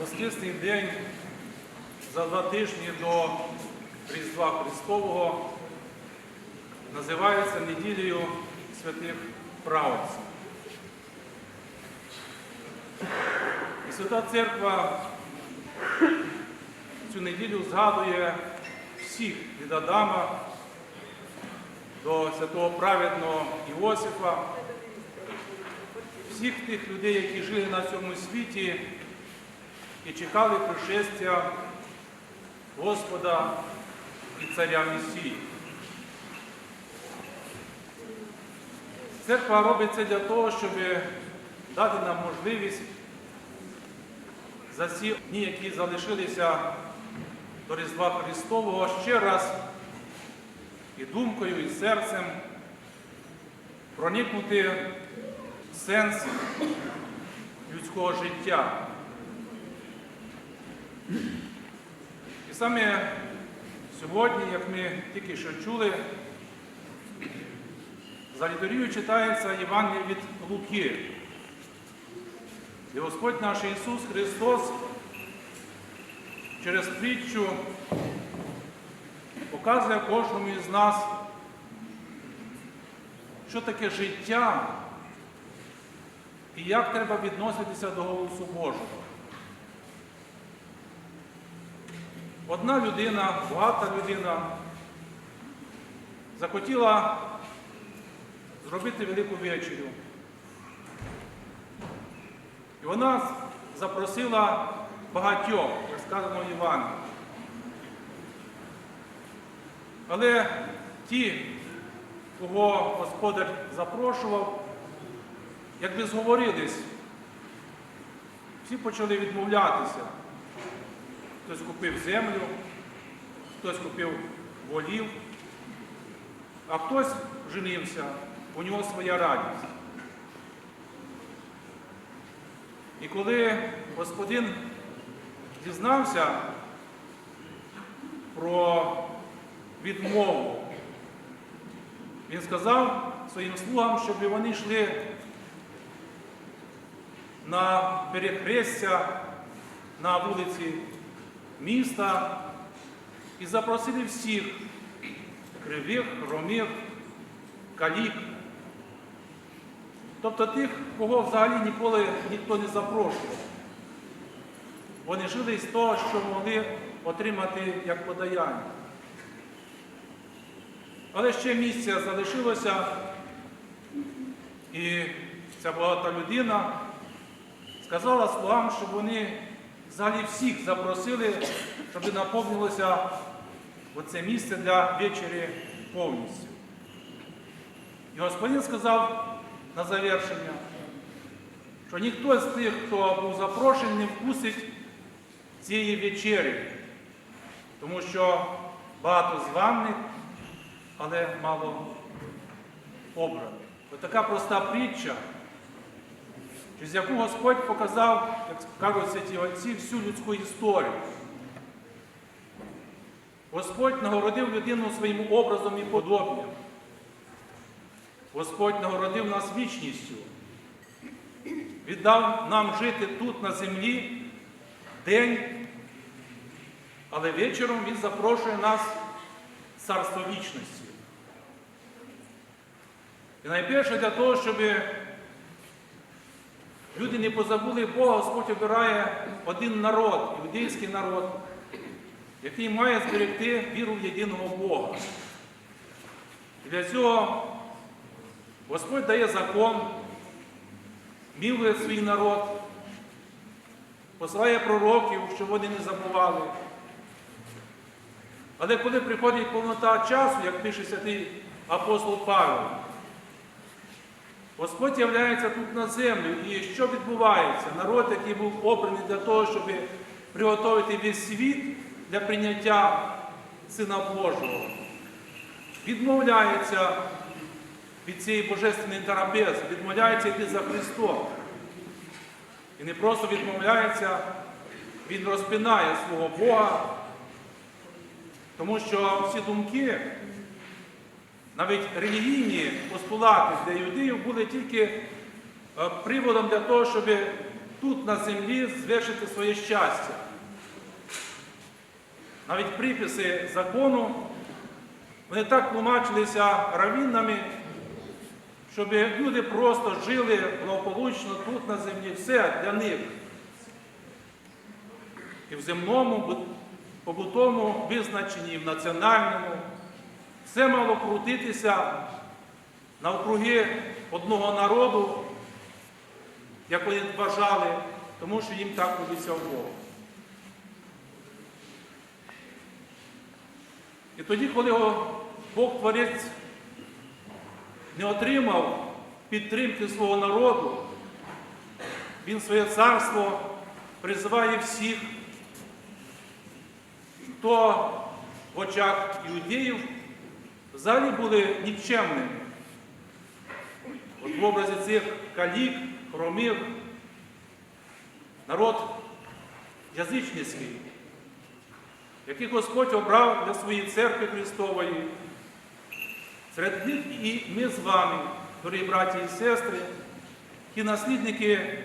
Воскресний день за два тижні до Різдва Христового називається неділею святих праведців. І Свята Церква цю неділю згадує всіх від Адама до святого праведного Іосифа, всіх тих людей, які жили на цьому світі і чекали пришестя Господа і Царя Месії. Церква робить це для того, щоб дати нам можливість за ці дні, які залишилися до Різдва Христового, ще раз і думкою, і серцем проникнути в сенс людського життя. І саме сьогодні, як ми тільки що чули, за літурію читається Євангеліє від Луки. І Господь наш Ісус Христос через притчу показує кожному із нас, що таке життя і як треба відноситися до голосу Божого. Одна людина, багата людина захотіла зробити велику вечерю. І вона запросила багатьох, як сказано Івані. Але ті, кого Господар запрошував, якби зговорились, всі почали відмовлятися. Хтось купив землю, хтось купив волів, а хтось женився, у нього своя радість. І коли господин дізнався про відмову, він сказав своїм слугам, щоб вони йшли на перехрестя на вулиці міста і запросили всіх кривих, громих, калік. Тобто тих, кого взагалі ніколи ніхто не запрошував. Вони жили з того, що могли отримати як подаяння. Але ще місце залишилося, і ця багата людина сказала слугам, щоб вони взагалі всіх запросили, щоб наповнилося оце місце для вечері повністю. І Господин сказав на завершення, що ніхто з тих, хто був запрошений, не вкусить цієї вечері, тому що багато званих, але мало обраних. Ось така проста притча, через яку Господь показав, як кажуть святі отці, всю людську історію. Господь нагородив людину своїм образом і подобням. Господь нагородив нас вічністю, віддав нам жити тут на землі день, але вечором Він запрошує нас в царство вічності. І найперше для того, щоб люди не позабули Бога, Господь обирає один народ, іудейський народ, який має зберегти віру в єдиного Бога. Для цього Господь дає закон, мілує свій народ, посилає пророків, щоб вони не забували. Але коли приходить повнота часу, як пише святий апостол Павел, Господь являється тут на землю. І що відбувається? Народ, який був обраний для того, щоб приготувати весь світ для прийняття Сина Божого, відмовляється від цієї божественної тарабези, відмовляється йти за Христом. І не просто відмовляється, він розпинає свого Бога, тому що всі думки, навіть релігійні постулати для юдеїв були тільки е, приводом для того, щоб тут на землі звершити своє щастя. Навіть приписи закону, вони так тлумачилися равіннами, щоб люди просто жили благополучно тут на землі, все для них. І в земному, бу- побутовому визначенні, і в національному. Все мало крутитися навкруги одного народу, як вони вважали, тому що їм так обіцяв Бог. І тоді, коли Бог Творець не отримав підтримки свого народу, він своє царство призиває всіх, хто в очах іудеїв взагалі були нікчемними. От в образі цих калік, хромих, народ язичницький, який Господь обрав для своєї церкви Христової. Серед них і ми з вами, дорогі браті і сестри, ті наслідники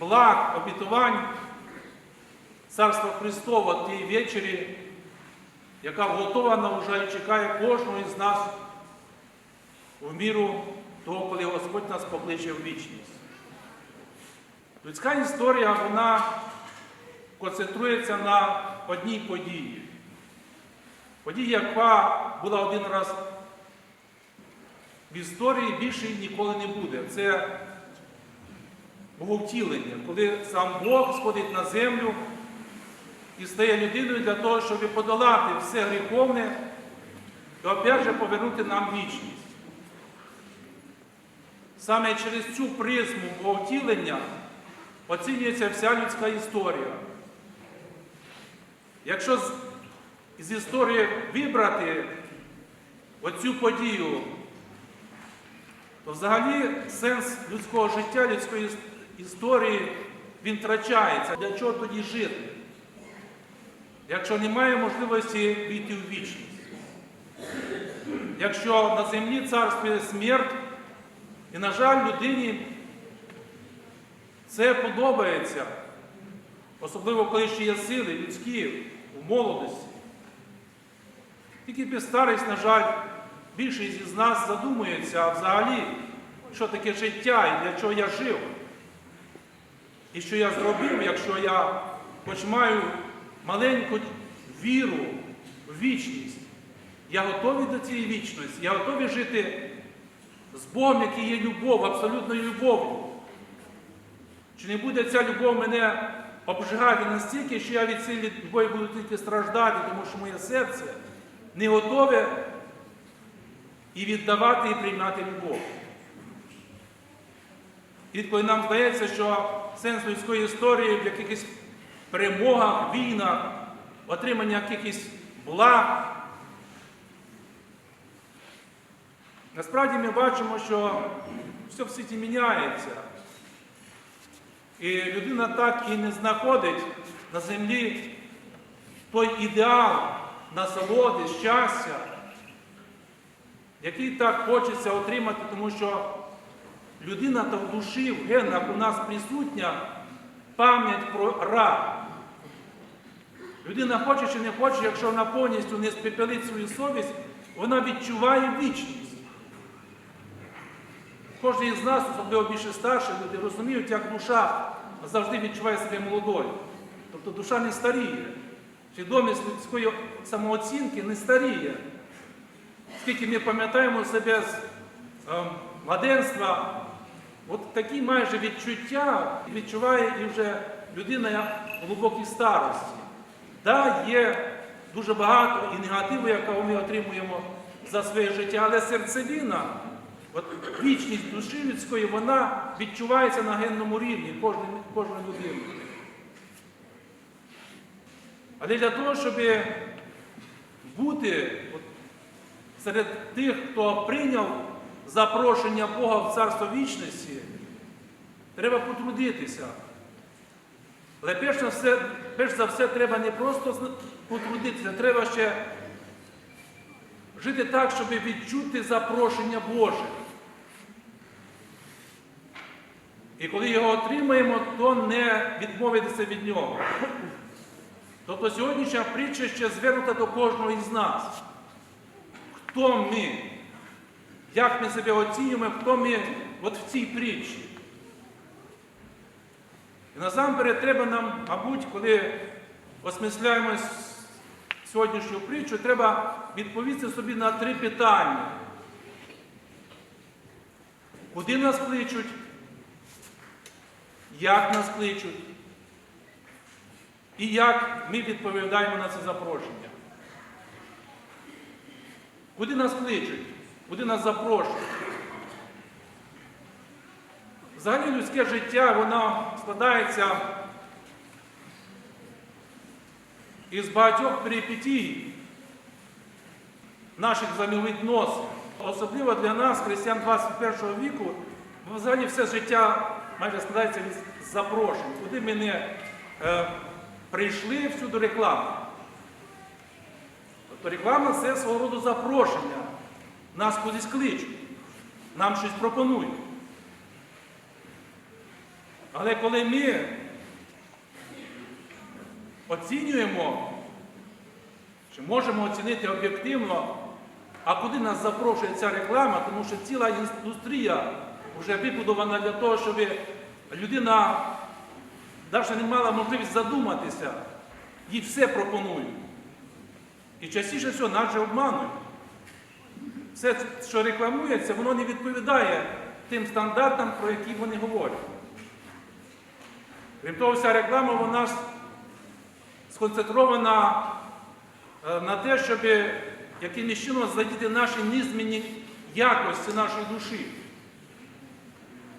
благ, обітувань Царства Христового тієї вечері, яка вготована вже і чекає кожного із нас в міру того, коли Господь нас покличе в вічність. Людська історія, вона концентрується на одній події. Подія, яка була один раз в історії, більше ніколи не буде. Це боговтілення, коли сам Бог сходить на землю і стає людиною для того, щоб подолати все гріховне і опять же повернути нам вічність. Саме через цю призму боговтілення оцінюється вся людська історія. Якщо з історії вибрати оцю подію, то взагалі сенс людського життя, людської історії, він втрачається. Для чого тоді жити? Якщо немає можливості війти в вічність. Якщо на землі царствує смерть, і, на жаль, людині це подобається, особливо коли ще є сили людські в молодості. Тільки під старість, на жаль, більшість із нас задумується взагалі, що таке життя і для чого я жив. І що я зробив, якщо я хоч маю маленьку віру в вічність. Я готовий до цієї вічності, я готовий жити з Богом, який є любов, абсолютною любов'ю. Чи не буде ця любов мене обжигати настільки, що я від цієї любові буду тільки страждати, тому що моє серце не готове і віддавати, і приймати любов. І коли нам здається, що сенс людської історії в якихось перемогах, війнах, отримання якихось благ, Насправді ми бачимо, що все в світі міняється. І людина так і не знаходить на землі той ідеал насолоди, щастя, який так хочеться отримати, тому що людина та в душі, в генах у нас присутня пам'ять про рай. Людина хоче чи не хоче, якщо вона повністю не спепелить свою совість, вона відчуває вічність. Кожен із нас, особливо більше старші люди, розуміють, як душа завжди відчуває себе молодою. Тобто душа не старіє. Свідомість людської самооцінки не старіє. Скільки ми пам'ятаємо себе з е, младенства, от такі майже відчуття відчуває і вже людина глибокій старості. Да, є дуже багато і негативу, якого ми отримуємо за своє життя, але серцевина. От вічність душі людської, вона відчувається на генному рівні кожної, людини. Але для того, щоб бути от, серед тих, хто прийняв запрошення Бога в Царство вічності, треба потрудитися. Але перш за все, перш за все треба не просто потрудитися, треба ще жити так, щоб відчути запрошення Боже. І коли його отримаємо, то не відмовитися від нього. Тобто сьогоднішня притча ще звернута до кожного із нас. Хто ми? Як ми себе оцінюємо, хто ми от в цій притчі? І насамперед треба нам, мабуть, коли осмисляємо сьогоднішню притчу, треба відповісти собі на три питання. Куди нас кличуть? Як нас кличуть? І як ми відповідаємо на це запрошення? Куди нас кличуть? Куди нас запрошують? Взагалі людське життя, воно складається із багатьох перипетій наших взаємовідносин. Особливо для нас, християн 21 віку, взагалі все життя майже складається із запрошень. Куди ми не е, прийшли, всюди реклама. Тобто реклама це свого роду запрошення. Нас кудись кличуть, нам щось пропонують. Але коли ми оцінюємо, чи можемо оцінити об'єктивно, а куди нас запрошує ця реклама, тому що ціла індустрія вже вибудована для того, щоб людина навіть не мала можливість задуматися, їй все пропонують. І частіше всього нас же обманують. Все, що рекламується, воно не відповідає тим стандартам, про які вони говорять. Крім того, вся реклама вона сконцентрована е, на те, щоб якимось чином задіти наші незмінні якості нашої душі.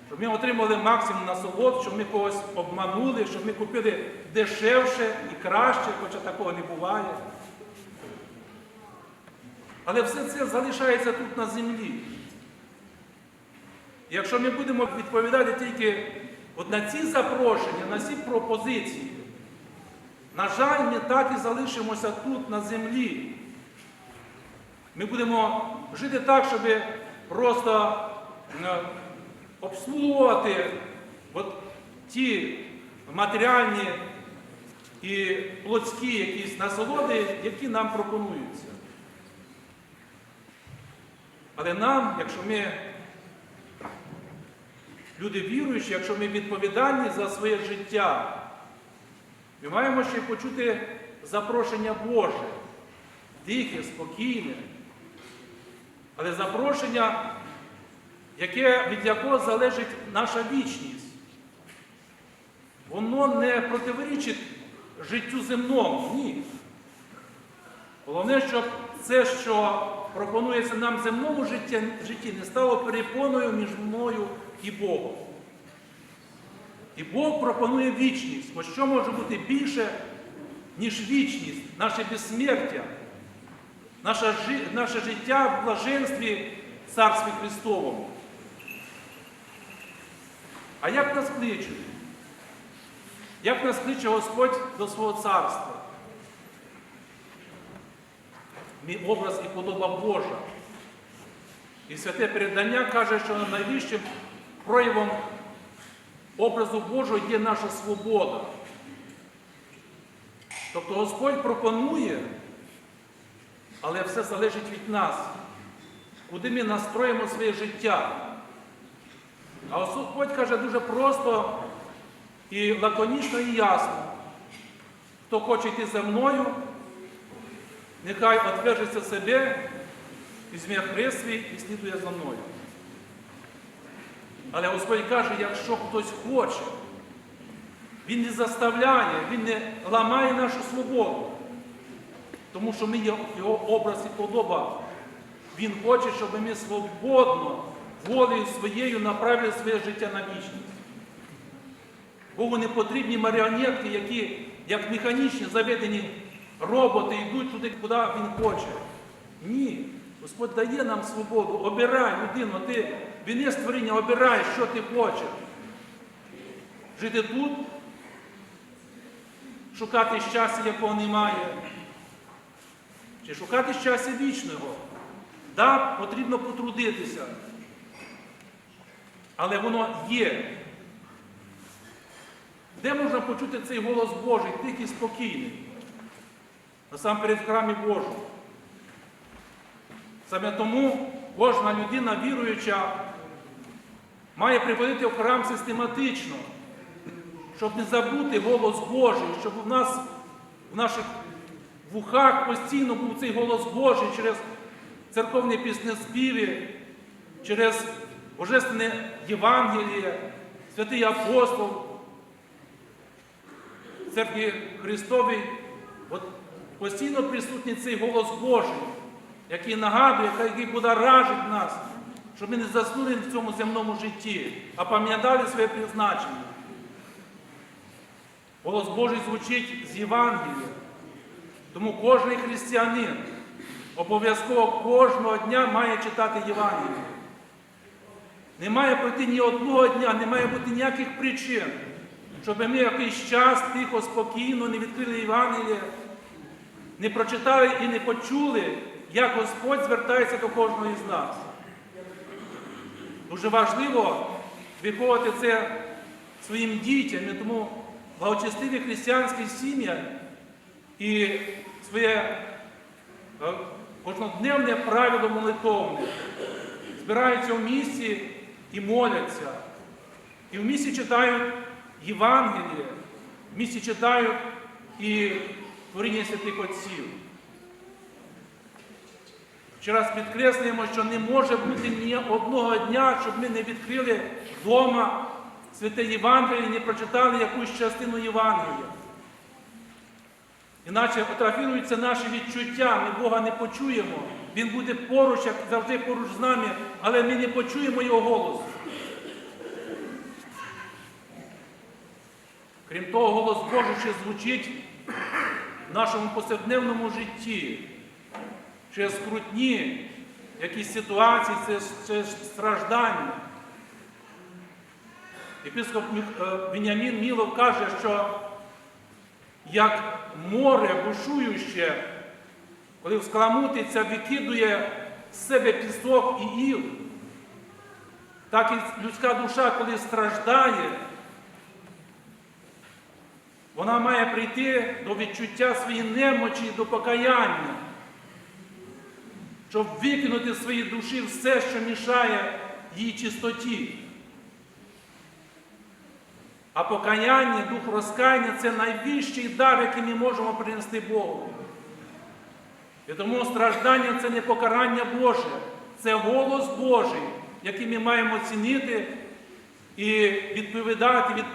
Щоб ми отримали максимум насолод, щоб ми когось обманули, щоб ми купили дешевше і краще, хоча такого не буває. Але все це залишається тут на землі. Якщо ми будемо відповідати тільки от на ці запрошення, на ці пропозиції, на жаль, ми так і залишимося тут, на землі. Ми будемо жити так, щоб просто е, обслуговувати от ті матеріальні і плотські якісь насолоди, які нам пропонуються. Але нам, якщо ми люди віруючі, якщо ми відповідальні за своє життя, ми маємо ще почути запрошення Боже, тихе, спокійне, але запрошення, яке, від якого залежить наша вічність. Воно не противорічить життю земному, ні. Головне, щоб це, що пропонується нам в земному житті, не стало перепоною між мною і Богом. І Бог пропонує вічність. Бо що може бути більше, ніж вічність, наше безсмертя, наше, наше життя в блаженстві Царстві Христовому. А як нас кличуть? Як нас кличе Господь до свого царства? Мій образ і подоба Божа. І святе передання каже, що найвищим проявом образу Божого є наша свобода. Тобто Господь пропонує, але все залежить від нас, куди ми настроїмо своє життя. А Господь каже дуже просто і лаконічно і ясно. Хто хоче йти за мною, нехай отвержеться себе, візьме хрест свій і слідує за мною. Але Господь каже, якщо хтось хоче, Він не заставляє, Він не ламає нашу свободу. Тому що ми є його образ і подоба. Він хоче, щоб ми свободно, волею своєю направили своє життя на вічність. Богу не потрібні маріонетки, які, як механічні заведені роботи, йдуть туди, куди він хоче. Ні. Господь дає нам свободу. Обирай, людину, ти віне створіння, обирай, що ти хочеш. Жити тут, шукати щастя, якого немає. Чи шукати щастя вічного. Да, потрібно потрудитися. Але воно є. Де можна почути цей голос Божий, тихий, спокійний? Насамперед в храмі Божому. Саме тому кожна людина віруюча має приходити в храм систематично, щоб не забути голос Божий, щоб у нас в наших вухах постійно був цей голос Божий через церковні піснеспіви, через Божественне Євангеліє, святий апостол, церкві Христовій, от постійно присутній цей голос Божий, який нагадує, який будоражить нас, щоб ми не заснули в цьому земному житті, а пам'ятали своє призначення. Голос Божий звучить з Євангелія. Тому кожен християнин обов'язково кожного дня має читати Євангеліє. Не має пройти ні одного дня, не має бути ніяких причин, щоб ми якийсь час тихо, спокійно не відкрили Євангеліє, не прочитали і не почули, як Господь звертається до кожного із нас. Дуже важливо виховувати це своїм дітям, і тому благочестиві християнські сім'ї і своє е, кожнодневне правило молитовне збираються в місті і моляться. І в місті читають Євангеліє, в місті читають і творіння святих отців. Ще раз підкреслюємо, що не може бути ні одного дня, щоб ми не відкрили вдома святе Євангеліє не прочитали якусь частину Євангелія. Іначе атрофіруються наші відчуття, ми Бога не почуємо. Він буде поруч, як завжди поруч з нами, але ми не почуємо Його голосу. Крім того, голос Божий ще звучить в нашому повсякденному житті через скрутні якісь ситуації, через страждання. Єпископ Веніамін Мілов каже, що як море бушующе, коли вскаламутиться, викидує з себе пісок і іл, так і людська душа, коли страждає, вона має прийти до відчуття своєї немочі, до покаяння, щоб викинути з своєї душі все, що мішає їй чистоті. А покаяння, дух розкаяння це найвищий дар, який ми можемо принести Богу. І тому страждання це не покарання Боже, це голос Божий, який ми маємо цінити і відповідати від,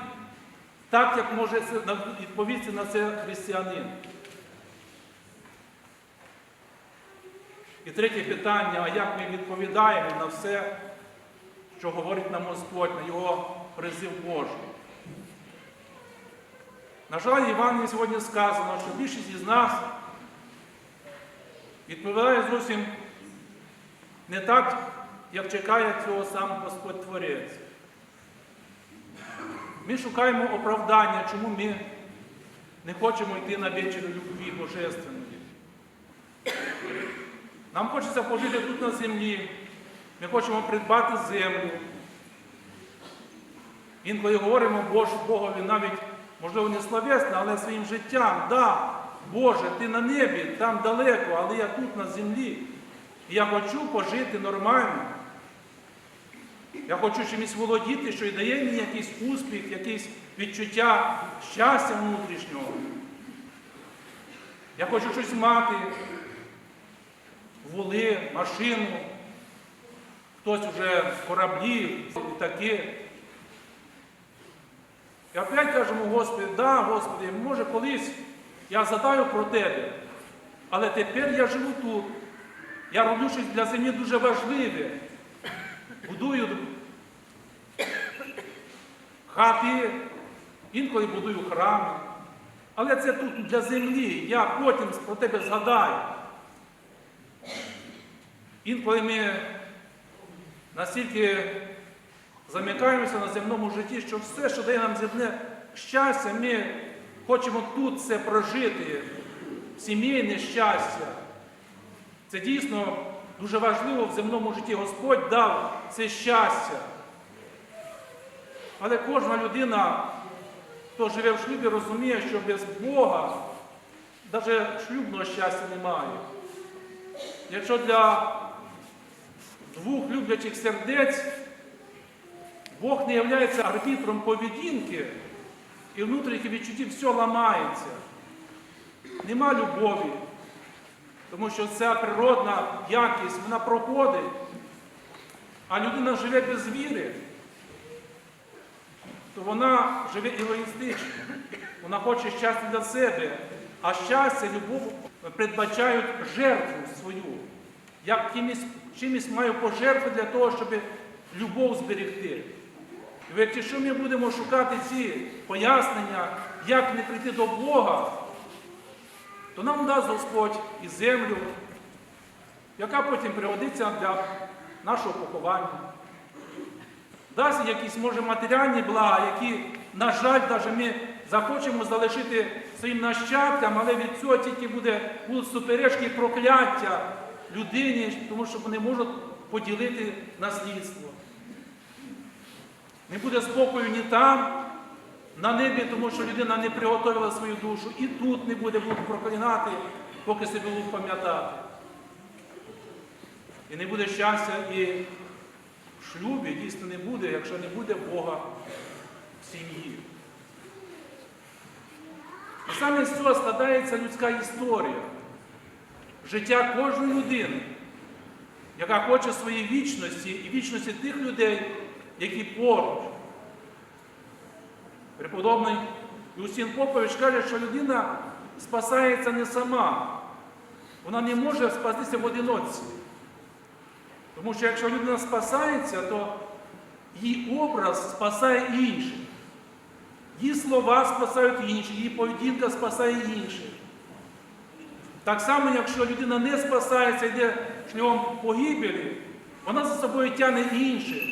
так, як може відповісти на це християнин. І третє питання, а як ми відповідаємо на все, що говорить нам Господь, на Його призив Божий. На жаль, Івані сьогодні сказано, що більшість із нас відповідає зовсім не так, як чекає цього сам Господь Творець. Ми шукаємо оправдання, чому ми не хочемо йти на вечір любві Божественної. Нам хочеться пожити тут на землі, ми хочемо придбати землю. Інколи говоримо Богові навіть, можливо, не словесно, але своїм життям, да, Боже, ти на небі, там далеко, але я тут на землі. І я хочу пожити нормально. Я хочу чимось володіти, що і дає мені якийсь успіх, якесь відчуття щастя внутрішнього. Я хочу щось мати, воли, машину, хтось вже кораблі і таке. І опять кажемо, Господи, да, Господи, може колись я задаю про Тебе, але тепер я живу тут. Я роблю щось для землі дуже важливе. Будую хати, інколи будую храми. Але це тут для землі. Я потім про тебе згадаю. Інколи ми настільки замикаємося на земному житті, що все, що дає нам земне щастя, ми хочемо тут це прожити, сімейне щастя. Це дійсно дуже важливо в земному житті. Господь дав це щастя. Але кожна людина хто живе в шлюбі, розуміє, що без Бога навіть шлюбного щастя немає. Якщо для двох люблячих сердець Бог не є арбітром поведінки і внутрішніх відчуттів все ламається. Нема любові, тому що ця природна якість вона проходить, а людина живе без віри, то вона живе егоїстично. Вона хоче щастя для себе, а щастя, любов передбачають жертву свою. Я кимось, чимось маю пожертву для того, щоб любов зберегти. Якщо ми будемо шукати ці пояснення, як не прийти до Бога, то нам дасть Господь і землю, яка потім пригодиться для нашого поховання. Дасть якісь, може, матеріальні блага, які, на жаль, навіть ми захочемо залишити своїм нащадкам, але від цього тільки буде, суперечки і прокляття людині, тому що вони можуть поділити наслідство. Не буде спокою ні там, на небі, тому що людина не приготовила свою душу, і тут не буде будуть проклинати, поки себе будуть пам'ятати. І не буде щастя і в шлюбі дійсно не буде, якщо не буде Бога в сім'ї. І саме з цього складається людська історія, життя кожної людини, яка хоче своєї вічності і вічності тих людей, які поруч. Преподобний Юстин Попович каже, що людина спасається не сама. Вона не може спастися в одиночці. Тому що якщо людина спасається, то її образ спасає інших. Її слова спасають інших, її поведінка спасає інших. Так само, якщо людина не спасається, йде шляхом погибелі, вона за собою тягне інших.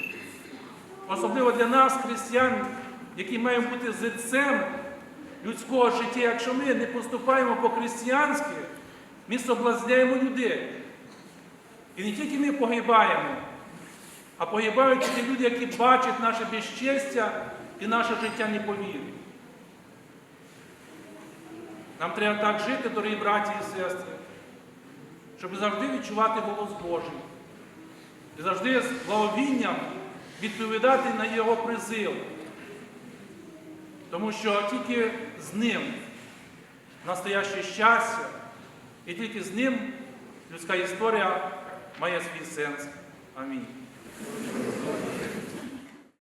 Особливо для нас, християн, які маємо бути зерцем людського життя, якщо ми не поступаємо по-християнськи, ми соблазняємо людей. І не тільки ми погибаємо, а погибають ті люди, які бачать наше безчестя і наше життя не по вірі. Нам треба так жити, дорогі браті і сестри, щоб завжди відчувати голос Божий. І завжди з благовінням відповідати на Його призив. Тому що тільки з ним настояще щастя, і тільки з ним людська історія має свій сенс. Амінь.